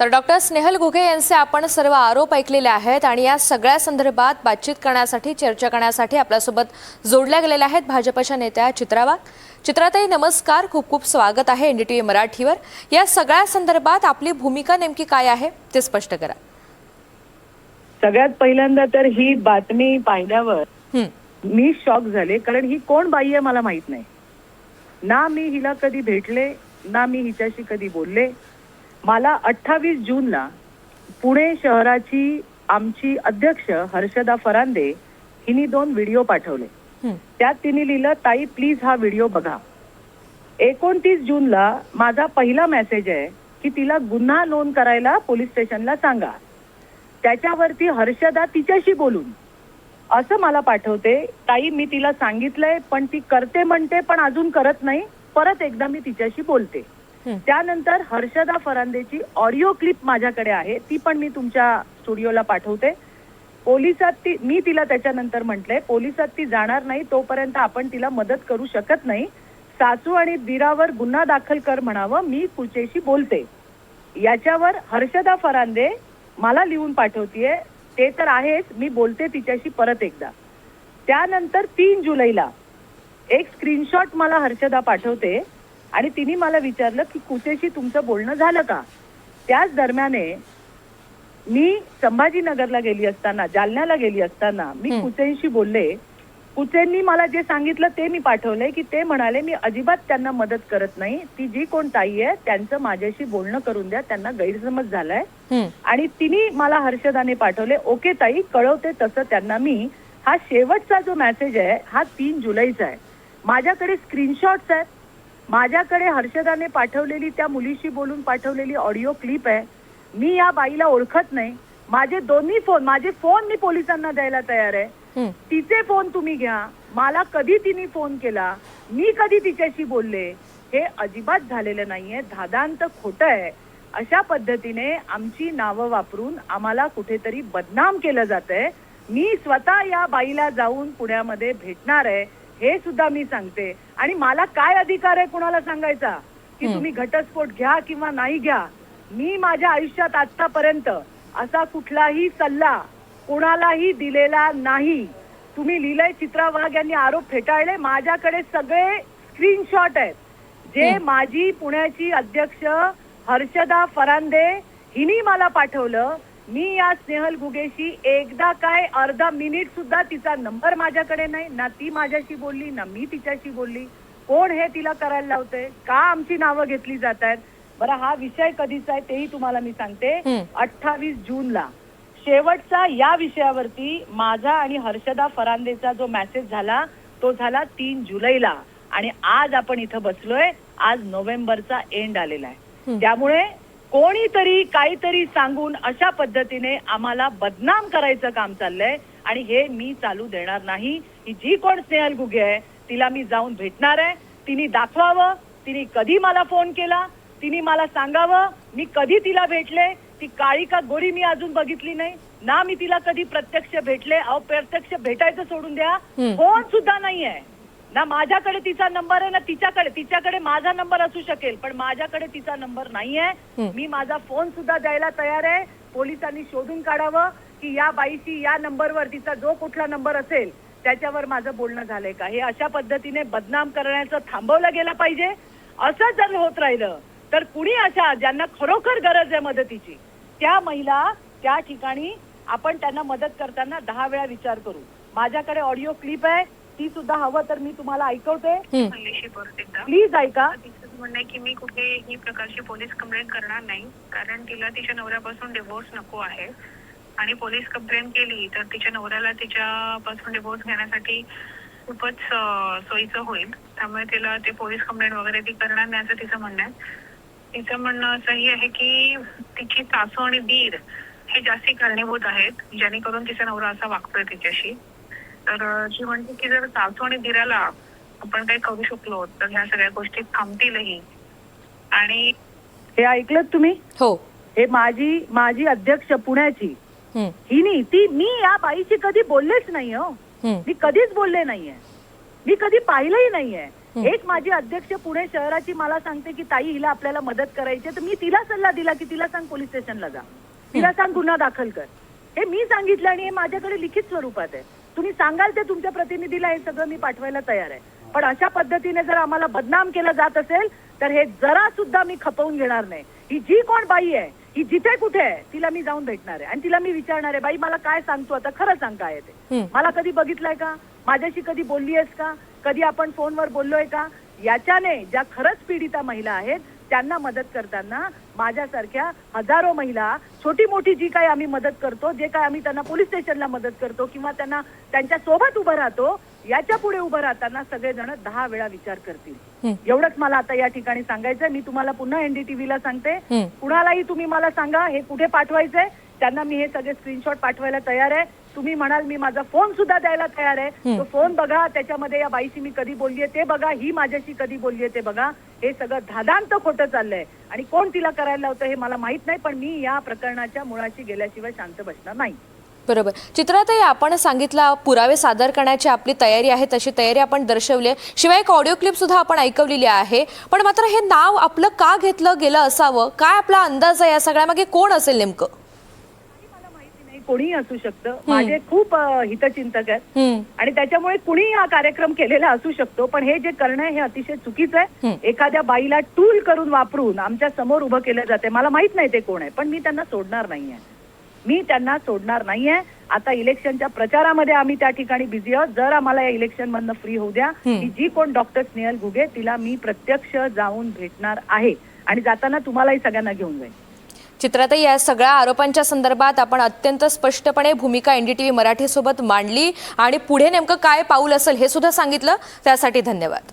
तर डॉक्टर स्नेहल घुगे यांचे आपण सर्व आरोप ऐकलेले आहेत आणि या सगळ्या संदर्भात बातचीत करण्यासाठी चर्चा करण्यासाठी आपल्यासोबत जोडल्या गेलेल्या आहेत भाजपच्या नेत्या चित्रा वाघ. चित्राताई नमस्कार. खूप खूप स्वागत आहे एनडीटीव्ही मराठीवर. या सगळ्या संदर्भात आपली भूमिका नेमकी काय आहे ते स्पष्ट करा. सगळ्यात पहिल्यांदा तर ही बातमी पाहिल्यावर मी शॉक झाले कारण ही कोण बाई आहे मला माहीत नाही. ना मी हिला कधी भेटले ना मी हिच्याशी कधी बोलले मला अठ्ठावीस जूनला पुणे शहराची आमची अध्यक्ष हर्षदा फरांदे हिनी दोन व्हिडिओ पाठवले. त्यात तिने लिहिलं ताई प्लीज हा व्हिडिओ बघा. एकोणतीस जूनला माझा पहिला मेसेज आहे की तिला गुन्हा नोंद करायला पोलीस स्टेशनला सांगा. त्याच्यावरती हर्षदा तिच्याशी बोलून. असं मला पाठवते ताई मी तिला सांगितलंय पण ती करते म्हणते पण अजून करत नाही परत एकदा मी तिच्याशी बोलते. त्यानंतर हर्षदा फरांदेची ऑडिओ क्लिप माझ्याकडे आहे. ती पण मी तुमच्या स्टुडिओला पाठवते. पोलिसात ती मी तिला त्याच्यानंतर म्हटलंय पोलिसात ती जाणार नाही तोपर्यंत आपण तिला मदत करू शकत नाही. सासू आणि दिरावर गुन्हा दाखल कर म्हणावं मी कुचेशी बोलते. याच्यावर हर्षदा फरांदे मला लिहून पाठवतीये. ते तर आहेच मी बोलते तिच्याशी परत एकदा. त्यानंतर तीन जुलैला एक स्क्रीनशॉट मला हर्षदा पाठवते. आणि तिने मला विचारलं की कुचेशी तुमचं बोलणं झालं का? त्याच दरम्याने मी संभाजीनगरला गेली असताना जालन्याला गेली असताना मी. कुचेंशी बोलले? कुचेंनी मला जे सांगितलं ते मी पाठवलंय की ते म्हणाले मी अजिबात त्यांना मदत करत नाही. ती जी कोण ताई आहे त्यांचं माझ्याशी बोलणं करून द्या. त्यांना गैरसमज झालाय. आणि तिने मला हर्षदाने पाठवले ओके ताई कळवते तसं त्यांना मी. हा शेवटचा जो मेसेज आहे हा तीन जुलैचा आहे. माझ्याकडे स्क्रीनशॉट्स आहेत. माझ्याकडे हर्षदाने पाठवलेली त्या मुलीशी बोलून पाठवलेली ऑडिओ क्लिप आहे. मी या बाईला ओळखत नाही. माझे दोन्ही फोन माझे फोन मी पोलिसांना द्यायला तयार आहे. तिचे फोन तुम्ही घ्या. मला कधी तिने फोन केला? मी कधी तिच्याशी बोलले? हे अजिबात झालेलं नाहीये. धादांत खोटं आहे. अशा पद्धतीने आमची नावं वापरून आम्हाला कुठेतरी बदनाम केलं जात आहे मी स्वतः या बाईला जाऊन पुण्यामध्ये भेटणार आहे. हे सुद्धा मी सांगते आणि मला काय अधिकार आहे कुणाला सांगायचा की. तुम्ही घटस्फोट घ्या किंवा नाही घ्या मी माझ्या आयुष्यात आतापर्यंत असा कुठलाही सल्ला कोणालाही दिलेला नाही तुम्ही लिहिलंय चित्रा वाघ यांनी आरोप फेटाळले माझ्याकडे सगळे स्क्रीनशॉट आहेत जे. माझी पुण्याची अध्यक्ष हर्षदा फरांदे हिनी मला पाठवलं मी या स्नेहल घुगेशी एकदा काय अर्धा मिनिट सुद्धा तिचा नंबर माझ्याकडे नाही ना ती माझ्याशी बोलली ना मी तिच्याशी बोलली. कोण हे तिला करायला लावतंय? का आमची नावं घेतली जात आहेत? बरं हा विषय कधीचा आहे तेही तुम्हाला मी सांगते. अठ्ठावीस जूनला. शेवटचा या विषयावरती माझा आणि हर्षदा फरांदेचा जो मेसेज झाला तो झाला तीन जुलैला. आणि आज आपण इथं बसलोय. आज नोव्हेंबरचा एंड आलेला आहे. त्यामुळे कोणीतरी काहीतरी सांगून अशा पद्धतीने आम्हाला बदनाम करायचं काम चाललंय आणि हे मी चालू देणार नाही. ही जी कोण स्नेहल गुगे आहे तिला मी जाऊन भेटणार आहे. तिने दाखवावं. तिने कधी मला फोन केला? तिने मला सांगावं? मी कधी तिला भेटले? ती काळी का गोरी मी अजून बघितली नाही? ना मी तिला कधी प्रत्यक्ष भेटले? अहो प्रत्यक्ष भेटायचं सोडून द्या. फोन सुद्धा नाहीये. ना माझ्याकडे तिचा नंबर आहे ना तिच्याकडे तिच्याकडे माझा नंबर असू शकेल पण माझ्याकडे तिचा नंबर नाहीये. हं. मी माझा फोन सुद्धा द्यायला तयार आहे. पोलिसांनी शोधून काढावं की या बाईशी या नंबरवर तिचा जो कुठला नंबर असेल त्याच्यावर माझं बोलणं झालंय का? हे अशा पद्धतीने बदनाम करण्याचं थांबवलं गेलं पाहिजे. असं जर होत राहिलं तर कुणी अशा ज्यांना खरोखर गरज आहे मदतीची त्या महिला त्या ठिकाणी आपण त्यांना मदत करताना दहा वेळा विचार करू. माझ्याकडे ऑडिओ क्लिप आहे. ती सुद्धा हवं तर मी तुम्हाला ऐकवते. हं. हल्लीशी परत एकदा प्लीज ऐका. तिचं म्हणणं आहे की मी कुठेही प्रकारची पोलीस कंप्लेंट करणार नाही कारण तिला तिच्या नवऱ्यापासून डिवोर्स नको आहे. आणि पोलीस कंप्लेंट केली तर तिच्या नवऱ्याला तिच्यापासून डिवोर्स घेण्यासाठी खूपच सोयीचं होईल. त्यामुळे तिला ते पोलीस कंप्लेंट वगैरे ती करणार नाही असं तिचं म्हणणं आहे. तिचं म्हणणं असंही आहे की तिची सासू आणि दीर हे जास्ती कारणीभूत आहेत जेणेकरून तिचा नवरा असा वागतोय तिच्याशी. तर ती म्हणते की जर सासू आणि दिराला आपण काही करू शकलो तर ह्या सगळ्या गोष्टी थांबतीलही. आणि हे ऐकलं तुम्ही? हो. हे माझी माझी अध्यक्ष पुण्याची हं, हिनी ती मी या बाईशी कधी बोललेच नाही हो. हं. मी कधीच बोलले नाहीये. मी कधी पाहिलंही नाहीये. एक माझी अध्यक्ष पुणे शहराची मला सांगते की ताई हिला आपल्याला मदत करायची आहे, तर मी तिला सल्ला दिला की तिला सांग पोलीस स्टेशनला जा. तिला सांग गुन्हा दाखल कर. हे मी सांगितलं आणि हे माझ्याकडे लिखित स्वरूपात आहे. तुम्ही सांगाल ते तुमच्या प्रतिनिधीला हे सगळं मी पाठवायला तयार आहे. पण अशा पद्धतीने जर आम्हाला बदनाम केलं जात असेल तर हे जरा सुद्धा मी खपवून घेणार नाही. ही जी कोण बाई आहे ही जिथे कुठे आहे तिला मी जाऊन भेटणार आहे. आणि तिला मी विचारणार आहे बाई मला काय सांगतो आता? खरं सांग काय ते. मला कधी बघितलंय का? माझ्याशी कधी बोलली आहेस का? कधी आपण फोनवर बोललोय का? याच्याने ज्या खरंच पीडिता महिला आहेत त्यांना मदत करताना माझ्यासारख्या हजारो महिला छोटी मोठी जी काही आम्ही मदत करतो जे काय आम्ही त्यांना पोलीस स्टेशनला मदत करतो किंवा त्यांना त्यांच्यासोबत उभं राहतो याच्यापुढे उभं राहताना सगळेजण दहा वेळा विचार करतील. एवढंच मला आता या ठिकाणी सांगायचंय. मी तुम्हाला पुन्हा एनडीटीव्हीला सांगते. कुणालाही तुम्ही मला सांगा हे कुठे पाठवायचंय? त्यांना मी हे सगळे स्क्रीनशॉट पाठवायला तयार आहे. तुम्ही म्हणाल मी माझा फोन सुद्धा द्यायला तयार आहे. तो फोन बघा त्याच्यामध्ये या बाईशी मी कधी बोललीये ते बघा ही माझ्याशी कधी बोललीये ते बघा. हे सगळं धादांत खोटं चाललंय. आणि कोण तिला करायला लावतं हे मला माहीत नाही पण मी या प्रकरणाच्या मुळाशी गेल्याशिवाय शांत बसणार नाही. बरोबर. चित्रातही आपण सांगितलं पुरावे सादर करण्याची आपली तयारी आहे तशी तयारी आपण दर्शवली शिवाय एक ऑडिओ क्लिप सुद्धा आपण ऐकवलेली आहे. पण मात्र हे नाव आपलं का घेतलं गेलं असावं? काय आपला अंदाज आहे या सगळ्यामागे? कोण असेल नेमकं? कोणीही असू शकतं. माझे खूप हितचिंतक आहेत. आणि त्याच्यामुळे कुणीही हा कार्यक्रम केलेला असू शकतो. पण हे जे करणं हे अतिशय चुकीचं. आहे. एखाद्या बाईला टूल करून वापरून आमच्यासमोर उभं केलं जाते मला माहीत नाही ते कोण आहे. पण मी त्यांना सोडणार नाहीये. मी त्यांना सोडणार नाहीये. आता इलेक्शनच्या प्रचारामध्ये आम्ही त्या ठिकाणी बिझी आहोत. जर आम्हाला या इलेक्शन मधनं फ्री होऊ द्या. की जी कोण डॉक्टर स्नेहल घुगे तिला मी प्रत्यक्ष जाऊन भेटणार आहे. आणि जाताना तुम्हालाही सगळ्यांना घेऊन जाईल चित्रातही या सगळ्या आरोपांच्या संदर्भात आपण अत्यंत स्पष्टपणे भूमिका एनडीटीव्ही मराठी सोबत मांडली आणि पुढे नेमकं काय पाऊल असेल हे सुद्धा सांगितलं. त्यासाठी धन्यवाद.